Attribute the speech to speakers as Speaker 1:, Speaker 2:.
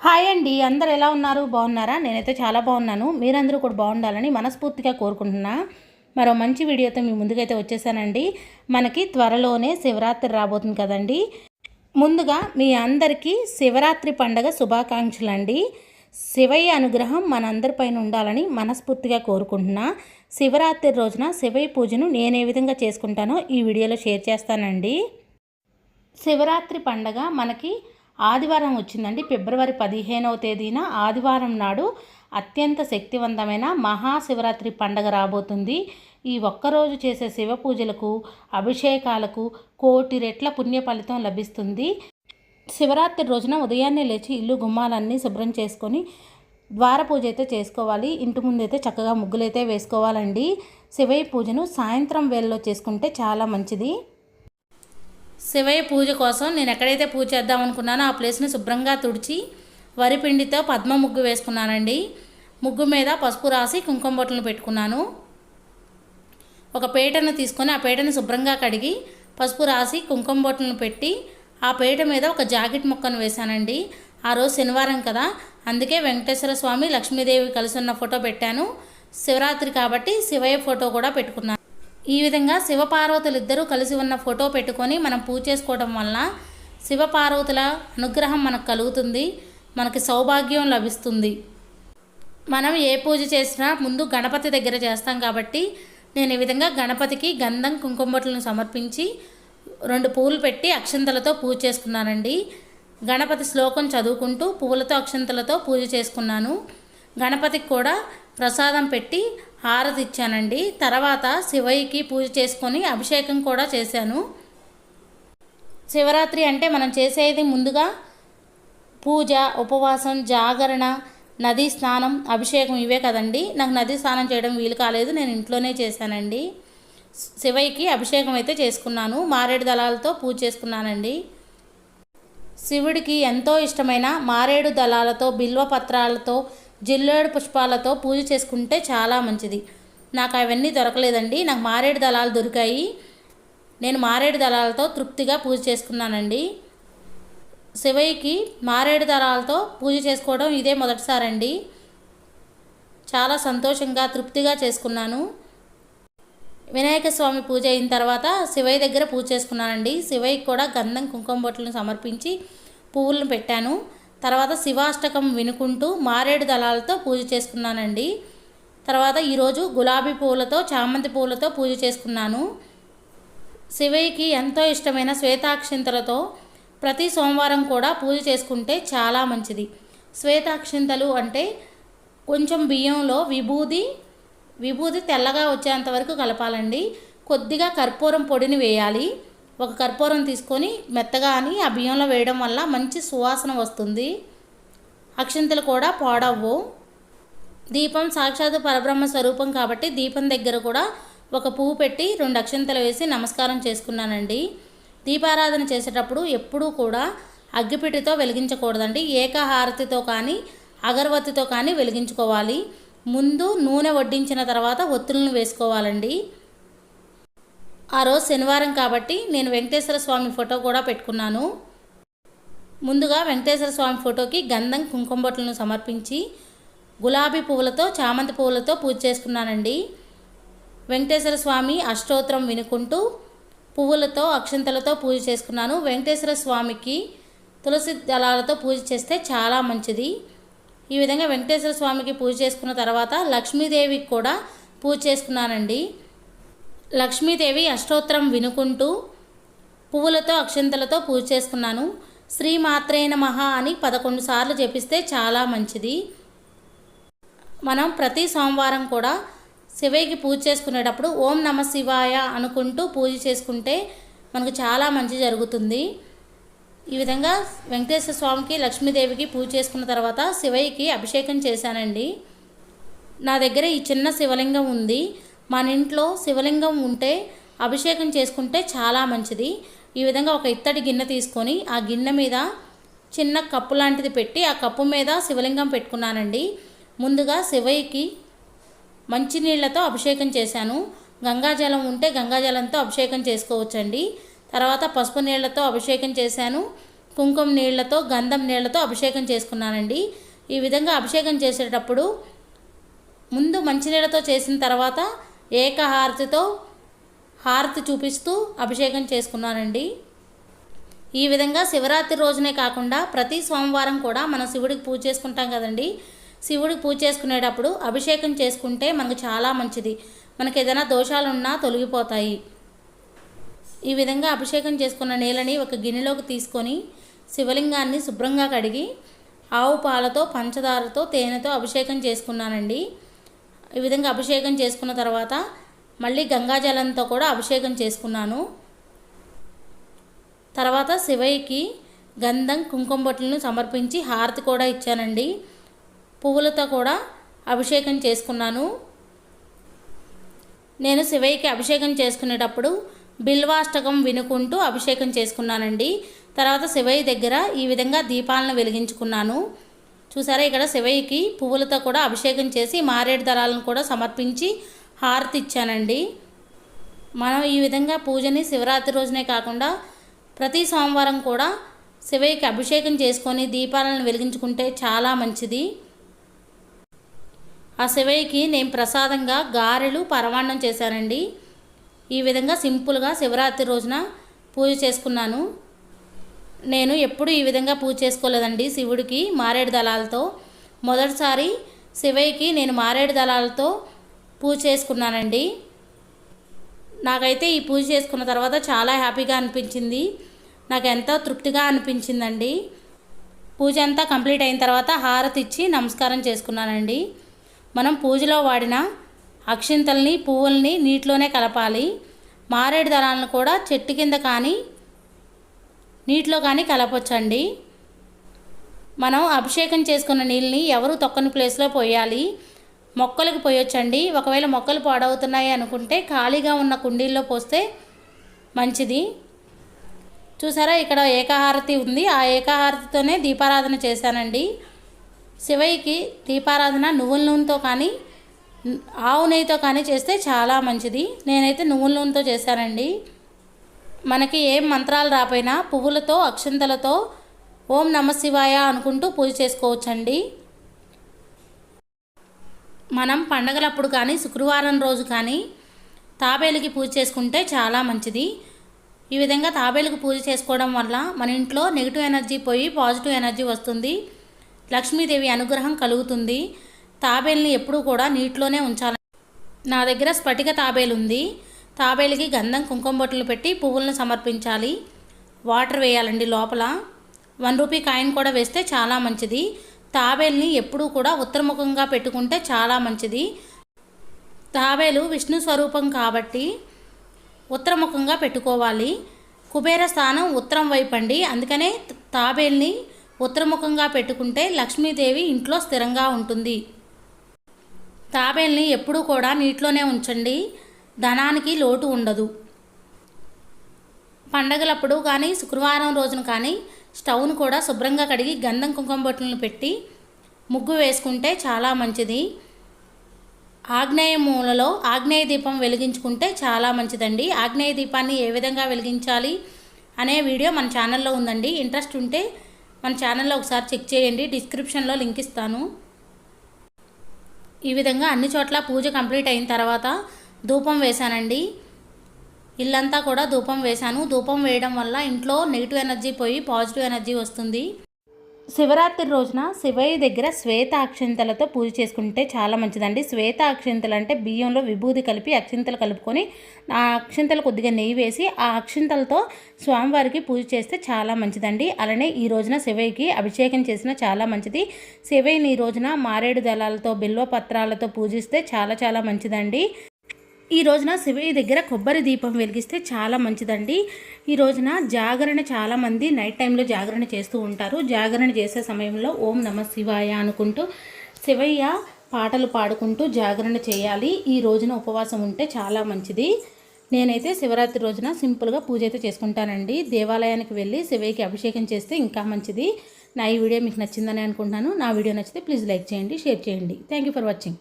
Speaker 1: Hi అండి. అందరు ఎలా ఉన్నారు? బాగున్నారా? నేనైతే చాలా బాగున్నాను. మీరందరూ కూడా బాగుండాలని మనస్ఫూర్తిగా కోరుకుంటున్నా. మరో మంచి వీడియోతో మీ ముందుకైతే వచ్చేసానండి. మనకి త్వరలోనే శివరాత్రి రాబోతుంది కదండి. ముందుగా మీ అందరికీ శివరాత్రి పండగ శుభాకాంక్షలు అండి శివయ్య అనుగ్రహం మనందరిపైన ఉండాలని మనస్ఫూర్తిగా కోరుకుంటున్నా. శివరాత్రి రోజున శివయ్య పూజను నేను ఏ విధంగా చేసుకుంటానో ఈ వీడియోలో షేర్ చేస్తానండి. శివరాత్రి పండగ మనకి ఆదివారం వచ్చిందండి. ఫిబ్రవరి పదిహేనవ తేదీన ఆదివారం నాడు అత్యంత శక్తివంతమైన మహాశివరాత్రి పండగ రాబోతుంది. ఈ ఒక్కరోజు చేసే శివ పూజలకు అభిషేకాలకు కోటి రెట్ల పుణ్య ఫలితం లభిస్తుంది. శివరాత్రి రోజున ఉదయాన్నే లేచి ఇల్లు గుమ్మాలన్నీ శుభ్రం చేసుకొని ద్వార పూజ అయితే చేసుకోవాలి. ఇంటి ముందు అయితే చక్కగా ముగ్గులైతే వేసుకోవాలండి. శివయ్య పూజను సాయంత్రం వేళలో చేసుకుంటే చాలా మంచిది. శివయ్య పూజ కోసం నేను ఎక్కడైతే పూజ చేద్దాం అనుకున్నానో ఆ ప్లేస్ని శుభ్రంగా తుడిచి వరి పిండితో పద్మ ముగ్గు వేసుకున్నానండి. ముగ్గు మీద పసుపు రాసి కుంకుమ బొట్టలను పెట్టుకున్నాను. ఒక పేటను తీసుకొని ఆ పేటను శుభ్రంగా కడిగి పసుపు రాసి కుంకుమ బొట్టలను పెట్టి ఆ పేట మీద ఒక జాకెట్ ముక్కను వేశానండి. ఆ రోజు శనివారం కదా అందుకే వెంకటేశ్వర స్వామి లక్ష్మీదేవి కలిసి ఉన్న ఫోటో పెట్టాను. శివరాత్రి కాబట్టి శివయ్య ఫోటో కూడా పెట్టుకున్నాను. ఈ విధంగా శివపార్వతులు ఇద్దరూ కలిసి ఉన్న ఫోటో పెట్టుకొని మనం పూజ చేసుకోవడం వలన శివపార్వతుల అనుగ్రహం మనకు కలుగుతుంది మనకి సౌభాగ్యం లభిస్తుంది. మనం ఏ పూజ చేసినా ముందు గణపతి దగ్గర చేస్తాం కాబట్టి నేను ఈ విధంగా గణపతికి గంధం కుంకుమబొట్లను సమర్పించి రెండు పూలు పెట్టి అక్షంతలతో పూజ చేసుకున్నానండి. గణపతి శ్లోకం చదువుకుంటూ పువ్వులతో అక్షంతలతో పూజ చేసుకున్నాను. గణపతికి కూడా ప్రసాదం పెట్టి హారతి ఇచ్చానండి. తర్వాత శివయ్యకి పూజ చేసుకొని అభిషేకం కూడా చేశాను. శివరాత్రి అంటే మనం చేసేది ముందుగా పూజ ఉపవాసం జాగరణ నదీ స్నానం అభిషేకం ఇవే కదండి. నాకు నదీ స్నానం చేయడం వీలు కాలేదు నేను ఇంట్లోనే చేశానండి. శివయ్యకి అభిషేకం అయితే చేసుకున్నాను. మారేడు దళాలతో పూజ చేసుకున్నానండి. శివుడికి ఎంతో ఇష్టమైన మారేడు దళాలతో బిల్వ పత్రాలతో జిల్లేడు పుష్పాలతో పూజ చేసుకుంటే చాలా మంచిది. నాకు అవన్నీ దొరకలేదండి. నాకు మారేడు దళాలు దొరికాయి. నేను మారేడు దళాలతో తృప్తిగా పూజ చేసుకున్నానండి. శివయ్యకి మారేడు దళాలతో పూజ చేసుకోవడం ఇదే మొదటిసారండి. చాలా సంతోషంగా తృప్తిగా చేసుకున్నాను. వినాయక స్వామి పూజ అయిన తర్వాత శివయ్య దగ్గర పూజ చేసుకున్నానండి. శివయ్యకి కూడా గంధం కుంకుమ బొట్లను సమర్పించి పువ్వులను పెట్టాను. తర్వాత శివాష్టకం వినుకుంటూ మారేడు దళాలతో పూజ చేసుకున్నానండి. తర్వాత ఈరోజు గులాబీ పూలతో చామంతి పూలతో పూజ చేసుకున్నాను. శివయ్యకి ఎంతో ఇష్టమైన శ్వేతాక్షింతలతో ప్రతి సోమవారం కూడా పూజ చేసుకుంటే చాలా మంచిది. శ్వేతాక్షింతలు అంటే కొంచెం బియ్యంలో విభూది విభూది తెల్లగా వచ్చేంత వరకు కలపాలండి. కొద్దిగా కర్పూరం పొడిని వేయాలి. ఒక కర్పూరం తీసుకొని మెత్తగా అని ఆ బియ్యంలో వేయడం వల్ల మంచి సువాసన వస్తుంది. అక్షింతలు కూడా పాడవ్వు. దీపం సాక్షాత్ పరబ్రహ్మ స్వరూపం కాబట్టి దీపం దగ్గర కూడా ఒక పువ్వు పెట్టి రెండు అక్షింతలు వేసి నమస్కారం చేసుకున్నానండి. దీపారాధన చేసేటప్పుడు ఎప్పుడూ కూడా అగ్గిపెట్టితో వెలిగించకూడదండి. ఏకహారతితో కానీ అగరవత్తితో కానీ వెలిగించుకోవాలి. ముందు నూనె వడ్డించిన తర్వాత ఒత్తులను వేసుకోవాలండి. ఆ రోజు శనివారం కాబట్టి నేను వెంకటేశ్వర స్వామి ఫోటో కూడా పెట్టుకున్నాను. ముందుగా వెంకటేశ్వర స్వామి ఫోటోకి గంధం కుంకుమ బొట్లను సమర్పించి గులాబీ పువ్వులతో చామంతి పువ్వులతో పూజ చేసుకున్నానండి. వెంకటేశ్వర స్వామి అష్టోత్తరం వినుకుంటూ పువ్వులతో అక్షంతలతో పూజ చేసుకున్నాను. వెంకటేశ్వర స్వామికి తులసి దళాలతో పూజ చేస్తే చాలా మంచిది. ఈ విధంగా వెంకటేశ్వర స్వామికి పూజ చేసుకున్న తర్వాత లక్ష్మీదేవికి కూడా పూజ చేసుకున్నానండి. లక్ష్మీదేవి అష్టోత్తరం వినుకుంటూ పువ్వులతో అక్షంతలతో పూజ చేసుకున్నాను. శ్రీ మాత్రేన మహా అని పదకొండు సార్లు జపిస్తే చాలా మంచిది. మనం ప్రతి సోమవారం కూడా శివయ్యకి పూజ చేసుకునేటప్పుడు ఓం నమ శివాయ అనుకుంటూ పూజ చేసుకుంటే మనకు చాలా మంచి జరుగుతుంది. ఈ విధంగా వెంకటేశ్వర స్వామికి లక్ష్మీదేవికి పూజ చేసుకున్న తర్వాత శివయ్యకి అభిషేకం చేశానండి. నా దగ్గర ఈ చిన్న శివలింగం ఉంది. మన ఇంట్లో శివలింగం ఉంటే అభిషేకం చేసుకుంటే చాలా మంచిది. ఈ విధంగా ఒక ఇత్తడి గిన్నె తీసుకొని ఆ గిన్నె మీద చిన్న కప్పు లాంటిది పెట్టి ఆ కప్పు మీద శివలింగం పెట్టుకున్నానండి. ముందుగా శివయ్యకి మంచినీళ్ళతో అభిషేకం చేశాను. గంగాజలం ఉంటే గంగాజలంతో అభిషేకం చేసుకోవచ్చండి. తర్వాత పసుపు నీళ్ళతో అభిషేకం చేశాను. కుంకుమ నీళ్ళతో గంధం నీళ్ళతో అభిషేకం చేసుకున్నానండి. ఈ విధంగా అభిషేకం చేసేటప్పుడు ముందు మంచినీళ్ళతో చేసిన తర్వాత ఏకహారతితో హారతి చూపిస్తూ అభిషేకం చేసుకున్నానండి. ఈ విధంగా శివరాత్రి రోజునే కాకుండా ప్రతి సోమవారం కూడా మనం శివుడికి పూజ చేసుకుంటాం కదండి. శివుడికి పూజ చేసుకునేటప్పుడు అభిషేకం చేసుకుంటే మనకు చాలా మంచిది. మనకి ఏదైనా దోషాలు ఉన్నా తొలగిపోతాయి. ఈ విధంగా అభిషేకం చేసుకున్న నీళ్ళని ఒక గిన్నెలోకి తీసుకొని శివలింగాన్ని శుభ్రంగా కడిగి ఆవు పాలతో పంచదారతో తేనెతో అభిషేకం చేసుకున్నానండి. ఈ విధంగా అభిషేకం చేసుకున్న తర్వాత మళ్ళీ గంగాజలంతో కూడా అభిషేకం చేసుకున్నాను. తర్వాత శివయ్యకి గంధం కుంకుమ బొట్లను సమర్పించి హారతి కూడా ఇచ్చానండి. పువ్వులతో కూడా అభిషేకం చేసుకున్నాను. నేను శివయ్యకి అభిషేకం చేసుకునేటప్పుడు బిల్వాష్టకం వినుకుంటూ అభిషేకం చేసుకున్నానండి. తర్వాత శివయ్య దగ్గర ఈ విధంగా దీపాలను వెలిగించుకున్నాను. చూసారా ఇక్కడ శివయ్యకి పువ్వులతో కూడా అభిషేకం చేసి మారేడు దళాలను కూడా సమర్పించి హారతి ఇచ్చానండి. మనం ఈ విధంగా పూజని శివరాత్రి రోజునే కాకుండా ప్రతి సోమవారం కూడా శివయ్యకి అభిషేకం చేసుకొని దీపాలను వెలిగించుకుంటే చాలా మంచిది. ఆ శివయ్యకి నేను ప్రసాదంగా గారెలు పరమాన్నం చేశానండి. ఈ విధంగా సింపుల్గా శివరాత్రి రోజున పూజ చేసుకున్నాను. నేను ఎప్పుడు ఈ విధంగా పూజ చేసుకోలేదండి. శివుడికి మారేడు దళాలతో మొదటిసారి శివయ్యకి నేను మారేడు దళాలతో పూజ చేసుకున్నానండి. నాకైతే ఈ పూజ చేసుకున్న తర్వాత చాలా హ్యాపీగా అనిపించింది. నాకు ఎంతో తృప్తిగా అనిపించిందండి. పూజ అంతా కంప్లీట్ అయిన తర్వాత హారతి ఇచ్చి నమస్కారం చేసుకున్నానండి. మనం పూజలో వాడిన అక్షింతల్ని పువ్వుల్ని నీటిలోనే కలపాలి. మారేడు దళాలను కూడా చెట్టు కింద కానీ నీటిలో కానీ కలపొచ్చండి. మనం అభిషేకం చేసుకున్న నీళ్ళని ఎవరు తొక్కని ప్లేస్లో పోయాలి? మొక్కలకు పోయొచ్చండి. ఒకవేళ మొక్కలు పాడవుతున్నాయి అనుకుంటే ఖాళీగా ఉన్న కుండీల్లో పోస్తే మంచిది. చూసారా ఇక్కడ ఏకాహారతి ఉంది. ఆ ఏకాహారతితోనే దీపారాధన చేశానండి. శివయ్యకి దీపారాధన నువ్వుల నూనెతో కానీ ఆవు నెయ్యితో కానీ చేస్తే చాలా మంచిది. నేనైతే నువ్వుల నూనెతో చేశానండి. మనకి ఏం మంత్రాలు రాపోయినా పువ్వులతో అక్షంతలతో ఓం నమ శివాయ అనుకుంటూ పూజ చేసుకోవచ్చండి. మనం పండగలప్పుడు కానీ శుక్రవారం రోజు కానీ తాబేలుకి పూజ చేసుకుంటే చాలా మంచిది. ఈ విధంగా తాబేలుకి పూజ చేసుకోవడం వల్ల మన ఇంట్లో నెగిటివ్ ఎనర్జీ పోయి పాజిటివ్ ఎనర్జీ వస్తుంది. లక్ష్మీదేవి అనుగ్రహం కలుగుతుంది. తాబేల్ని ఎప్పుడూ కూడా నీటిలోనే ఉంచాలి. నా దగ్గర స్ఫటిక తాబేలు ఉంది తాబేలుకి గంధం కుంకుమ బొట్టలు పెట్టి పువ్వులను సమర్పించాలి. వాటర్ వేయాలండి లోపల. వన్ రూపీ కాయిన్ కూడా వేస్తే చాలా మంచిది. తాబేల్ని ఎప్పుడూ కూడా ఉత్తరముఖంగా పెట్టుకుంటే చాలా మంచిది. తాబేలు విష్ణు స్వరూపం కాబట్టి ఉత్తరముఖంగా పెట్టుకోవాలి. కుబేర స్థానం ఉత్తరం వైపు అండి అందుకనే తాబేల్ని ఉత్తరముఖంగా పెట్టుకుంటే లక్ష్మీదేవి ఇంట్లో స్థిరంగా ఉంటుంది. తాబేల్ని ఎప్పుడూ కూడా నీటిలోనే ఉంచండి. ధనానికి లోటు ఉండదు. పండగలప్పుడు కానీ శుక్రవారం రోజున కానీ స్టవ్ను కూడా శుభ్రంగా కడిగి గంధం కుంకుమ బొట్టులను పెట్టి ముగ్గు వేసుకుంటే చాలా మంచిది. ఆగ్నేయ మూలలో ఆగ్నేయ దీపం వెలిగించుకుంటే చాలా మంచిదండి. ఆగ్నేయ దీపాన్ని ఏ విధంగా వెలిగించాలి అనే వీడియో మన ఛానల్లో ఉందండి. ఇంట్రెస్ట్ ఉంటే మన ఛానల్లో ఒకసారి చెక్ చేయండి. డిస్క్రిప్షన్లో లింక్ ఇస్తాను. ఈ విధంగా అన్ని చోట్ల పూజ కంప్లీట్ అయిన తర్వాత ధూపం వేశానండి. ఇల్లంతా కూడా ధూపం వేశాను. ధూపం వేయడం వల్ల ఇంట్లో నెగిటివ్ ఎనర్జీ పోయి పాజిటివ్ ఎనర్జీ వస్తుంది. శివరాత్రి రోజున శివయ్య దగ్గర శ్వేత అక్షింతలతో పూజ చేసుకుంటే చాలా మంచిదండి. శ్వేత అక్షింతలు అంటే బియ్యంలో విభూది కలిపి అక్షింతలు కలుపుకొని ఆ అక్షింతలు కొద్దిగా నెయ్యి వేసి ఆ అక్షింతలతో స్వామివారికి పూజ చేస్తే చాలా మంచిదండి. అలానే ఈ రోజున శివయ్యకి అభిషేకం చేసిన చాలా మంచిది. శివయ్యని ఈ రోజున మారేడు దళాలతో బిల్వ పత్రాలతో పూజిస్తే చాలా చాలా మంచిదండి. ఈ రోజున శివయ్య దగ్గర కొబ్బరి దీపం వెలిగిస్తే చాలా మంచిదండి. ఈ రోజున జాగరణ చాలామంది నైట్ టైంలో జాగరణ చేస్తూ ఉంటారు. జాగరణ చేసే సమయంలో ఓం నమ శివాయ అనుకుంటూ శివయ్య పాటలు పాడుకుంటూ జాగరణ చేయాలి. ఈ రోజున ఉపవాసం ఉంటే చాలా మంచిది. నేనైతే శివరాత్రి రోజున సింపుల్గా పూజ అయితే చేసుకుంటానండి. దేవాలయానికి వెళ్ళి శివయ్యకి అభిషేకం చేస్తే ఇంకా మంచిది. నా ఈ వీడియో మీకు నచ్చిందని అనుకుంటున్నాను. నా వీడియో నచ్చితే ప్లీజ్ లైక్ చేయండి షేర్ చేయండి. Thank you for watching